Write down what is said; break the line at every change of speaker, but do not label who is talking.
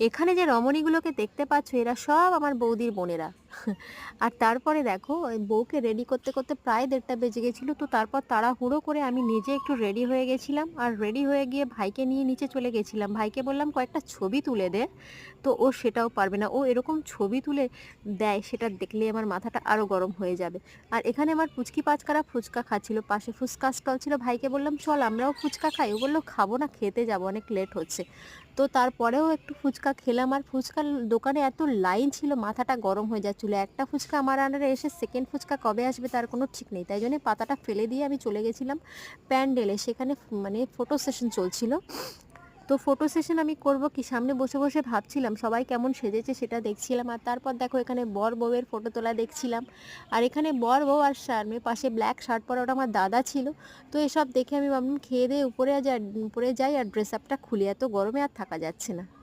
এখানে যে রমণীগুলোকে দেখতে পাচ্ছ এরা সব আমার বৌদির বোনেরা। আর তারপরে দেখো বউকে রেডি করতে করতে প্রায় দেড়টা বেজে গেছিল, তো তারপর তাড়াহুড়ো করে আমি নিজে একটু রেডি হয়ে গেছিলাম। আর রেডি হয়ে গিয়ে ভাইকে নিয়ে নিচে চলে গেছিলাম। ভাইকে বললাম, কয়েকটা ছবি তুলে দে। তো ও সেটাও পারবে না। ও এরকম ছবি তুলে দেয়, সেটা দেখলে আমার মাথাটা আরও গরম হয়ে যাবে। আর এখানে আমার পুচকি পাচকারা ফুচকা খাচ্ছিল। পাশে ফুচকা স্টল ছিল। ভাইকে বললাম, চল, আমরাও ফুচকা খাই। ও বলল, খাব না, খেতে যাব, অনেক লেট হচ্ছে। তো তারপরেও একটু ফুচকা খেলাম। আর ফুচকার দোকানে এত লাইন ছিল, মাথাটা গরম হয়ে যাচ্ছিল। একটা ফুচকা আমার আন্ডারে এসে সেকেন্ড ফুচকা কবে আসবে তার কোনো ঠিক নেই। তাই জন্য পাতাটা ফেলে দিয়ে আমি চলে গেছিলাম প্যান্ডেলে সেখানে মানে ফটো সেশন চলছিল। তো ফটো সেশন আমি করব কি, সামনে বসে বসে ভাবছিলাম সবাই কেমন সেজেছে সেটা দেখছিলাম। আর তারপর দেখো এখানে বর বউয়ের ফটো তোলা দেখছিলাম। আর এখানে বর বউ আর শার্মে পাশে ব্ল্যাক শার্ট পরা ওটা আমার দাদা ছিল। তো এসব দেখে আমি ভাবলাম খেয়ে দিয়ে উপরে যাই উপরে যাই আর ড্রেস আপটা খুলি। এত গরমে আর থাকা যাচ্ছে না।